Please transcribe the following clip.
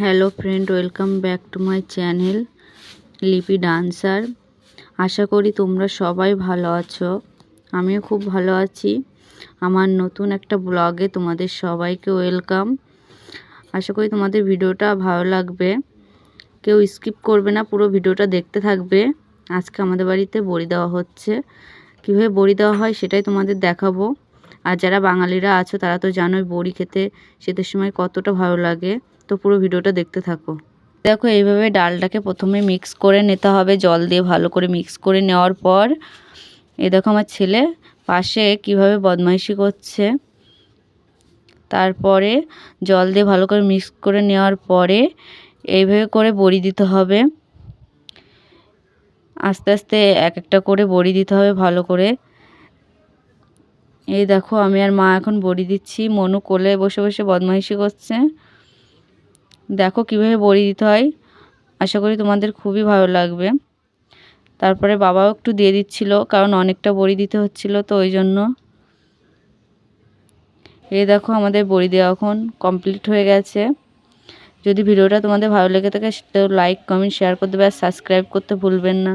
Hello friend welcome back to my channel Lipi dancer আশা করি তোমরা সবাই ভালো আছো। আমিও খুব ভালো আছি। আমার নতুন একটা ব্লগে তোমাদের সবাইকে ওয়েলকাম আশা করি তোমাদের ভিডিওটা ভালো লাগবে। কেউ স্কিপ করবে না, পুরো ভিডিওটা দেখতে থাকবে। আজকে আমাদের বাড়িতে বড়ি দেওয়া হচ্ছে। কীভাবে বড়ি দেওয়া হয় সেটাই তোমাদের দেখাবো। আর যারা বাঙালিরা আছো, তারা তো জানোই বড়ি খেতে শীতের সময় কতটা ভালো লাগে। তো পুরো ভিডিওটা দেখতে থাকো। দেখো, এইভাবে ডালটাকে প্রথমে মিক্স করে নিতে হবে। জল দিয়ে ভালো করে মিক্স করে নেওয়ার পর, এ দেখো আমার ছেলে পাশে কীভাবে বদমাইশি করছে। তারপরে জল দিয়ে ভালো করে মিক্স করে নেওয়ার পরে এইভাবে করে বড়ি দিতে হবে। আস্তে আস্তে এক একটা করে বড়ি দিতে হবে ভালো করে। এই দেখো, আমি আর মা এখন বড়ি দিচ্ছি। মনু কোলে বসে বসে বদমাইশি করছে। দেখো কীভাবে বড়ি দিতে হয়। আশা করি তোমাদের খুবই ভালো লাগবে। তারপরে বাবাও একটু দিয়ে দিচ্ছিল, কারণ অনেকটা বড়ি দিতে হচ্ছিল, তো ওই জন্য। এই দেখো আমাদের বড়ি দেওয়া এখন কমপ্লিট হয়ে গেছে। যদি ভিডিওটা তোমাদের ভালো লেগে থাকে তো লাইক কমেন্ট শেয়ার করতে দেবে আর সাবস্ক্রাইব করতে ভুলবেন না।